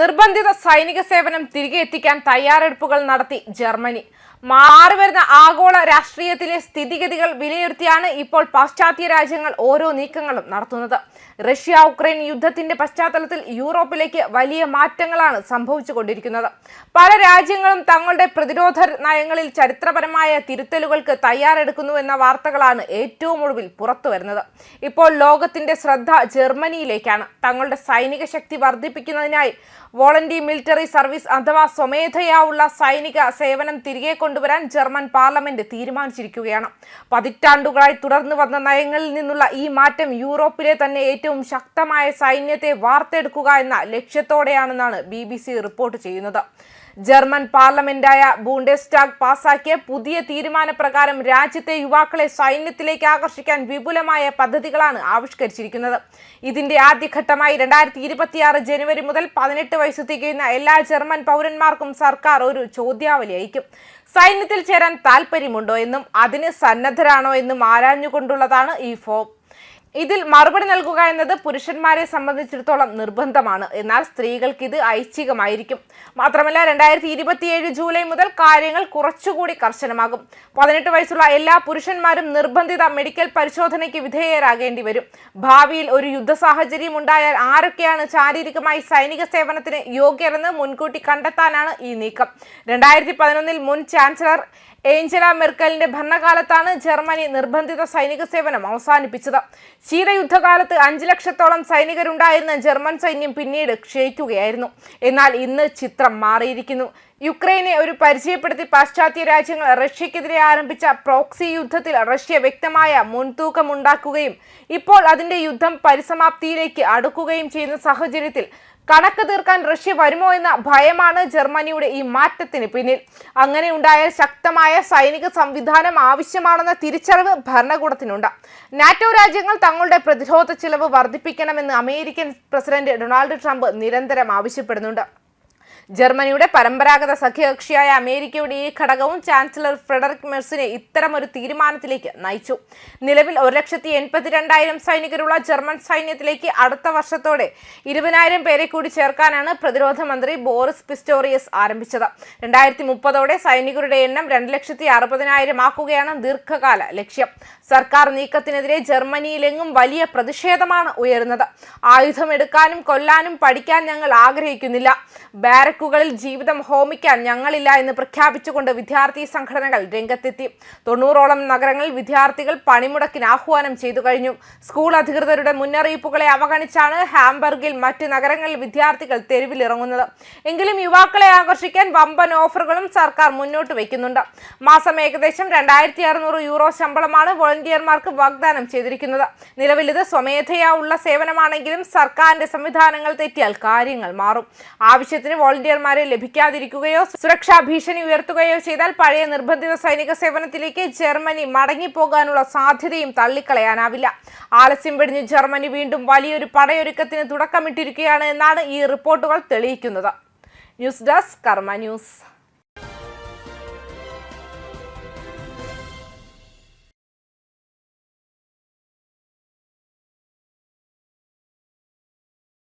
നിർബന്ധിത സൈനിക സേവനം തിരികെ എത്തിക്കാൻ തയ്യാറെടുപ്പുകൾ നടത്തി ജർമ്മനി. മാറിവരുന്ന ആഗോള രാഷ്ട്രീയത്തിലെ സ്ഥിതിഗതികൾ വിലയിരുത്തിയാണ് ഇപ്പോൾ പാശ്ചാത്യ രാജ്യങ്ങൾ ഓരോ നീക്കങ്ങളും നടത്തുന്നത്. റഷ്യ ഉക്രൈൻ യുദ്ധത്തിന്റെ പശ്ചാത്തലത്തിൽ യൂറോപ്പിലേക്ക് വലിയ മാറ്റങ്ങളാണ് സംഭവിച്ചുകൊണ്ടിരിക്കുന്നത്. പല രാജ്യങ്ങളും തങ്ങളുടെ പ്രതിരോധ നയങ്ങളിൽ ചരിത്രപരമായ തിരുത്തലുകൾക്ക് തയ്യാറെടുക്കുന്നുവെന്ന വാർത്തകളാണ് ഏറ്റവും ഒടുവിൽ പുറത്തു വരുന്നത്. ഇപ്പോൾ ലോകത്തിന്റെ ശ്രദ്ധ ജർമ്മനിയിലേക്കാണ്. തങ്ങളുടെ സൈനിക ശക്തി വർദ്ധിപ്പിക്കുന്നതിനായി വോളണ്ടി മിലിറ്ററി സർവീസ് അഥവാ സ്വമേധയാ ഉള്ള സൈനിക സേവനം തിരികെ കൊണ്ടുവരാൻ ജർമ്മൻ പാർലമെന്റ് തീരുമാനിച്ചിരിക്കുകയാണ്. പതിറ്റാണ്ടുകളായി തുടർന്നു വന്ന നയങ്ങളിൽ നിന്നുള്ള ഈ മാറ്റം യൂറോപ്പിലെ തന്നെ ഏറ്റവും ശക്തമായ സൈന്യത്തെ വാർത്തെടുക്കുക എന്ന ലക്ഷ്യത്തോടെയാണെന്നാണ് ബി റിപ്പോർട്ട് ചെയ്യുന്നത്. ജർമ്മൻ പാർലമെന്റായ ബൂണ്ടെസ്റ്റാഗ് പാസാക്കിയ പുതിയ തീരുമാനപ്രകാരം രാജ്യത്തെ യുവാക്കളെ സൈന്യത്തിലേക്ക് ആകർഷിക്കാൻ വിപുലമായ പദ്ധതികളാണ് ആവിഷ്കരിച്ചിരിക്കുന്നത്. ഇതിന്റെ ആദ്യഘട്ടമായി രണ്ടായിരത്തി ഇരുപത്തിയാറ് ജനുവരി മുതൽ പതിനെട്ട് വയസ്സ് തികയുന്ന എല്ലാ ജർമ്മൻ പൗരന്മാർക്കും സർക്കാർ ഒരു ചോദ്യാവലി അയക്കും. സൈന്യത്തിൽ ചേരാൻ താല്പര്യമുണ്ടോ എന്നും അതിന് സന്നദ്ധരാണോ എന്നും ആരാഞ്ഞുകൊണ്ടുള്ളതാണ് ഈ ഫോം. ഇതിൽ മറുപടി നൽകുക എന്നത് പുരുഷന്മാരെ സംബന്ധിച്ചിടത്തോളം നിർബന്ധമാണ്. എന്നാൽ സ്ത്രീകൾക്ക് ഇത് ഐച്ഛികമായിരിക്കും. മാത്രമല്ല രണ്ടായിരത്തി ഇരുപത്തിയേഴ് ജൂലൈ മുതൽ കാര്യങ്ങൾ കുറച്ചുകൂടി കർശനമാകും. പതിനെട്ട് വയസ്സുള്ള എല്ലാ പുരുഷന്മാരും നിർബന്ധിത മെഡിക്കൽ പരിശോധനയ്ക്ക് വിധേയരാകേണ്ടി വരും. ഭാവിയിൽ ഒരു യുദ്ധ സാഹചര്യം ഉണ്ടായാൽ ആരൊക്കെയാണ് ശാരീരികമായി സൈനിക സേവനത്തിന് യോഗ്യരെന്ന് മുൻകൂട്ടി കണ്ടെത്താനാണ് ഈ നീക്കം. രണ്ടായിരത്തി പതിനൊന്നിൽ മുൻ ചാൻസലർ ഏഞ്ചല മെർക്കലിന്റെ ഭരണകാലത്താണ് ജർമ്മനി നിർബന്ധിത സൈനിക സേവനം അവസാനിപ്പിച്ചത്. ശീതയുദ്ധകാലത്ത് അഞ്ച് ലക്ഷത്തോളം സൈനികരുണ്ടായിരുന്ന ജർമ്മൻ സൈന്യം പിന്നീട് ക്ഷയിക്കുകയായിരുന്നു. എന്നാൽ ഇന്ന് ചിത്രം മാറിയിരിക്കുന്നു. യുക്രൈനെ ഒരു പരിചയപ്പെടുത്തി പാശ്ചാത്യ രാജ്യങ്ങൾ റഷ്യക്കെതിരെ ആരംഭിച്ച പ്രോക്സി യുദ്ധത്തിൽ റഷ്യ വ്യക്തമായ മുൻതൂക്കമുണ്ടാക്കുകയും ഇപ്പോൾ അതിന്റെ യുദ്ധം പരിസമാപ്തിയിലേക്ക് അടുക്കുകയും ചെയ്യുന്ന സാഹചര്യത്തിൽ കണക്ക് തീർക്കാൻ റഷ്യ വരുമോ എന്ന ഭയമാണ് ജർമ്മനിയുടെ ഈ മാറ്റത്തിന് പിന്നിൽ. അങ്ങനെ ഉണ്ടായാൽ ശക്തമായ സൈനിക സംവിധാനം ആവശ്യമാണെന്ന തിരിച്ചറിവ് ഭരണകൂടത്തിനുണ്ട്. നാറ്റോ രാജ്യങ്ങൾ തങ്ങളുടെ പ്രതിരോധ ചിലവ് വർദ്ധിപ്പിക്കണമെന്ന് അമേരിക്കൻ പ്രസിഡന്റ് ഡൊണാൾഡ് ട്രംപ് നിരന്തരം ആവശ്യപ്പെടുന്നുണ്ട്. ജർമ്മനിയുടെ പരമ്പരാഗത സഖ്യകക്ഷിയായ അമേരിക്കയുടെ ഈ ഘടകവും ചാൻസലർ ഫ്രെഡറിക് മെർസിനെ ഇത്തരമൊരു തീരുമാനത്തിലേക്ക് നയിച്ചു. നിലവിൽ ഒരു ലക്ഷത്തി എൺപത്തിരണ്ടായിരം സൈനികരുള്ള ജർമ്മൻ സൈന്യത്തിലേക്ക് അടുത്ത വർഷത്തോടെ ഇരുപതിനായിരം പേരെ കൂടി ചേർക്കാനാണ് പ്രതിരോധ മന്ത്രി ബോറിസ് പിസ്റ്റോറിയസ് ആരംഭിച്ചത്. രണ്ടായിരത്തി മുപ്പതോടെ സൈനികരുടെ എണ്ണം രണ്ട് ലക്ഷത്തി അറുപതിനായിരം ആക്കുകയാണ് ദീർഘകാല ലക്ഷ്യം. സർക്കാർ നീക്കത്തിനെതിരെ ജർമ്മനിയിലെങ്ങും വലിയ പ്രതിഷേധമാണ് ഉയരുന്നത്. ആയുധമെടുക്കാനും കൊല്ലാനും പഠിക്കാൻ ഞങ്ങൾ ആഗ്രഹിക്കുന്നില്ല. ബാരക്കുകളിൽ ജീവിതം ഹോമിക്കാൻ ഞങ്ങളില്ല എന്ന് പ്രഖ്യാപിച്ചുകൊണ്ട് വിദ്യാർത്ഥി സംഘടനകൾ രംഗത്തെത്തി. തൊണ്ണൂറോളം നഗരങ്ങളിൽ വിദ്യാർത്ഥികൾ പണിമുടക്കിന് ആഹ്വാനം ചെയ്തു കഴിഞ്ഞു. സ്കൂൾ അധികൃതരുടെ മുന്നറിയിപ്പുകളെ അവഗണിച്ചാണ് ഹാംബർഗിൽ മറ്റ് നഗരങ്ങളിൽ വിദ്യാർത്ഥികൾ തെരുവിലിറങ്ങുന്നത്. എങ്കിലും യുവാക്കളെ ആകർഷിക്കാൻ വമ്പൻ ഓഫറുകളും സർക്കാർ മുന്നോട്ട് വയ്ക്കുന്നുണ്ട്. മാസം ഏകദേശം രണ്ടായിരത്തി അറുന്നൂറ് യൂറോ ശമ്പളമാണ് വോളണ്ടിയർമാർക്ക് വാഗ്ദാനം ചെയ്തിരിക്കുന്നത്. നിലവിൽ ഇത് സ്വമേധയാ ഉള്ള സേവനമാണെങ്കിലും സർക്കാരിന്റെ സംവിധാനങ്ങൾ തെറ്റിയാൽ കാര്യങ്ങൾ മാറും. ആവശ്യത്തിന് വോളണ്ടിയർമാരെ ലഭിക്കാതിരിക്കുകയോ സുരക്ഷാ ഭീഷണി ഉയർത്തുകയോ ചെയ്താൽ പഴയ നിർബന്ധിത സൈനിക സേവനത്തിലേക്ക് ജർമ്മനി മടങ്ങിപ്പോകാനുള്ള സാധ്യതയും തള്ളിക്കളയാനാവില്ല. ആലസ്യം വെടിഞ്ഞ് ജർമ്മനി വീണ്ടും വലിയൊരു പടയൊരുക്കത്തിന് തുടക്കമിട്ടിരിക്കുകയാണ് എന്നാണ് ഈ റിപ്പോർട്ടുകൾ തെളിയിക്കുന്നത്. News desk Karma news.